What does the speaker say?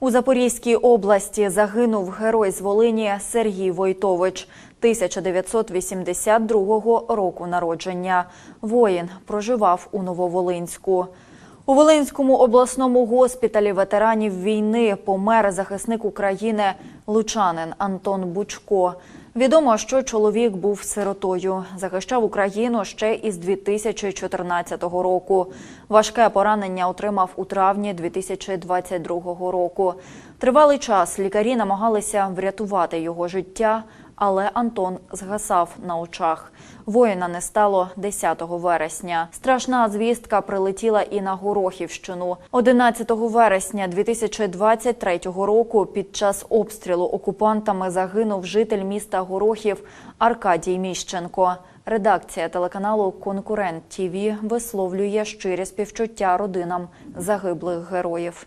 У Запорізькій області загинув герой з Волині Сергій Войтович 1982 року народження. Воїн проживав у Нововолинську. У Волинському обласному госпіталі ветеранів війни помер захисник України лучанин Антон Бучко. Відомо, що чоловік був сиротою, захищав Україну ще із 2014 року. Важке поранення отримав у травні 2022 року. Тривалий час лікарі намагалися врятувати його життя, але Антон згасав на очах. Воїна не стало 10 вересня. Страшна звістка прилетіла і на Горохівщину. 11 вересня 2023 року під час обстрілу окупантами загинув житель міста Горохів Аркадій Міщенко. Редакція телеканалу Конкурент ТІВІ висловлює щирі співчуття родинам загиблих героїв.